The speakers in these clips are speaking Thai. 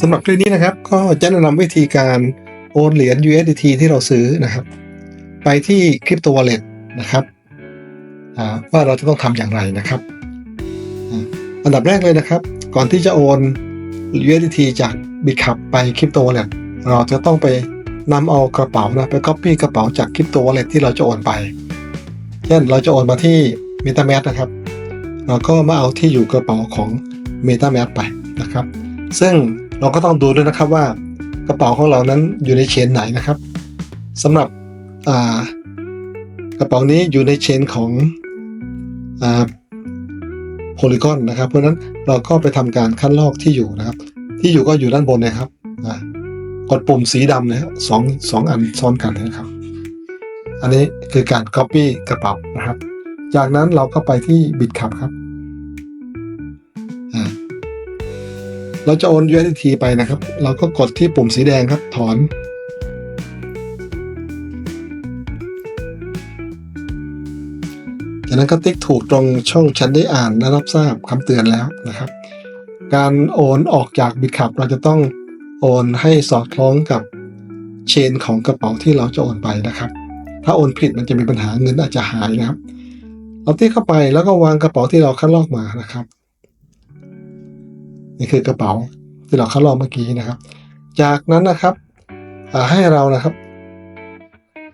สำหรับคลิปนี้นะครับ ก็จะแนะนำวิธีการโอนเหรียญ USDT ที่เราซื้อนะครับ ไปที่คริปโตวอลเล็ตนะครับว่าเราจะต้องทำอย่างไรนะครับอันดับแรกเลยนะครับ ก่อนที่จะโอน USDT จาก Bitcup ไปคริปโตวอลเล็ตเราจะต้องไปนำเอากระเป๋านะไป Copy กระเป๋าจากคริปโตวอลเล็ตที่เราจะโอนไป เช่นเราจะโอนมาที่ MetaMask นะครับเราก็มาเอาที่อยู่กระเป๋าของ MetaMask ไปนะครับ ซึ่ง เราก็ต้องดูด้วยนะครับว่ากระเป๋าของเรานั้นอยู่ในเชนไหนนะครับสำหรับกระเป๋านี้อยู่ในเชนของโพลีกอนนะครับ เพราะนั้นเราก็ไปทำการคัดลอกที่อยู่นะครับ ที่อยู่ก็อยู่ด้านบนนะครับกดปุ่มสีดำนะฮะสองสองอันซ้อนกันนะครับ อันนี้คือการ Copy กระเป๋านะครับ จากนั้นเราก็ไปที่ Bitcup ครับ เราจะโอน USDT ไปนะครับ เราก็กดที่ปุ่มสีแดงครับ ถอน จากนั้นก็ติ๊กถูกตรงช่องฉันได้อ่านและรับทราบคำเตือนแล้วนะครับ การโอนออกจาก Bitcup เราจะต้องโอนให้สอดคล้องกับเชนของกระเป๋าที่เราจะโอนไปนะครับ ถ้าโอนผิดมันจะมีปัญหาเงินอาจจะหายนะครับเราติ๊กเข้าไปแล้วก็วางกระเป๋าที่เราคัดลอกมานะครับ นี่คือกระเป๋าที่เราคัดลอกเมื่อกี้นะครับ จากนั้นนะครับให้เรานะครับ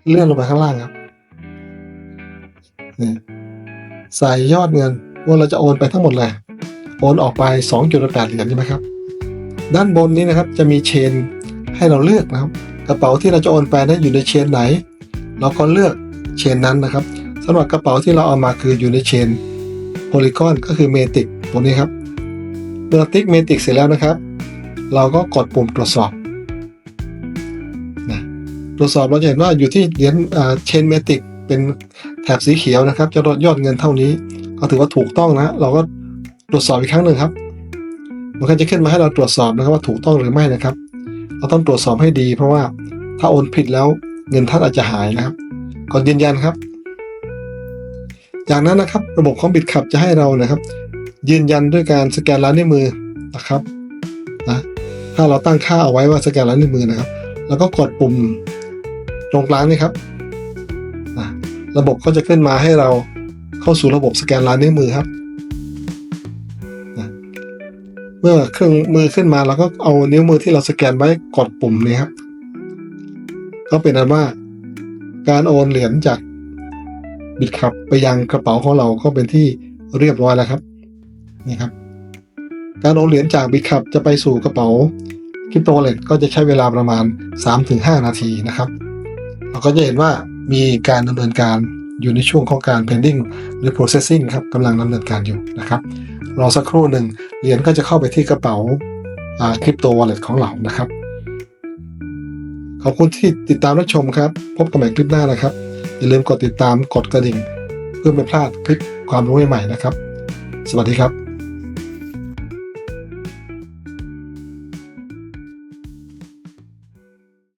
เลื่อนลงไปข้างล่างครับนี่ใส่ยอดเงินว่าเราจะโอนไปทั้งหมดเลยโอนออกไป 2.8เหรียญใช่ไหมครับ ด้านบนนี้นะครับจะมีเชนให้เราเลือกนะครับ กระเป๋าที่เราจะโอนไปนั้นอยู่ในเชนไหน เราก็เลือกเชนนั้นนะครับสำหรับกระเป๋าที่เราเอามาคืออยู่ในเชนโพลีกอนก็คือเมติกตัวนี้ครับ เมื่อติ๊กเมติกเสร็จแล้วนะครับ เราก็กดปุ่มตรวจสอบนะตรวจสอบเราจะเห็นว่าอยู่ที่เหรียญเชนเมติกเป็นแถบสีเขียวนะครับ จะลดยอดเงินเท่านี้ ก็ถือว่าถูกต้องนะ เราก็ตรวจสอบอีกครั้งหนึ่งครับ มันก็จะขึ้นมาให้เราตรวจสอบนะครับว่าถูกต้องหรือไม่นะครับ เราต้องตรวจสอบให้ดี เพราะว่าถ้าโอนผิดแล้วเงินท่านอาจจะหายนะครับกดยืนยันครับ จากนั้นนะครับ ระบบของบิตคับจะให้เรานะครับ ยืนยันด้วยการสแกนลายนิ้วมือนะครับนะถ้าเราตั้งค่าเอาไว้ว่าสแกนลายนิ้วมือนะครับ แล้วก็กดปุ่มตรงกลางนี่ครับนะระบบก็จะขึ้นมาให้เราเข้าสู่ระบบสแกนลายนิ้วมือครับนะเมื่อเครื่องมือขึ้นมาเราก็เอานิ้วมือที่เราสแกนไว้กดปุ่มนี้ครับ ก็เป็นอันว่าการโอนเหรียญจากบิตคับไปยังกระเป๋าของเราก็เป็นที่เรียบร้อยแล้วครับ นี่ครับ การโอนเหรียญจากบิตคับจะไปสู่กระเป๋าคริปโตเลตก็จะใช้เวลาประมาณ 3-5 นาทีนะครับ เราก็จะเห็นว่ามีการดำเนินการอยู่ในช่วงของการ pending หรือ processing ครับกำลังดำเนินการอยู่นะครับ รอสักครู่หนึ่งเหรียญก็จะเข้าไปที่กระเป๋าคริปโตวอลเล็ตของเรานะครับ ขอบคุณที่ติดตามรับชมครับ พบกันใหม่คลิปหน้านะครับ อย่าลืมกดติดตามกดกระดิ่ง เพื่อไม่พลาดคลิปความรู้ใหม่ๆนะครับ สวัสดีครับ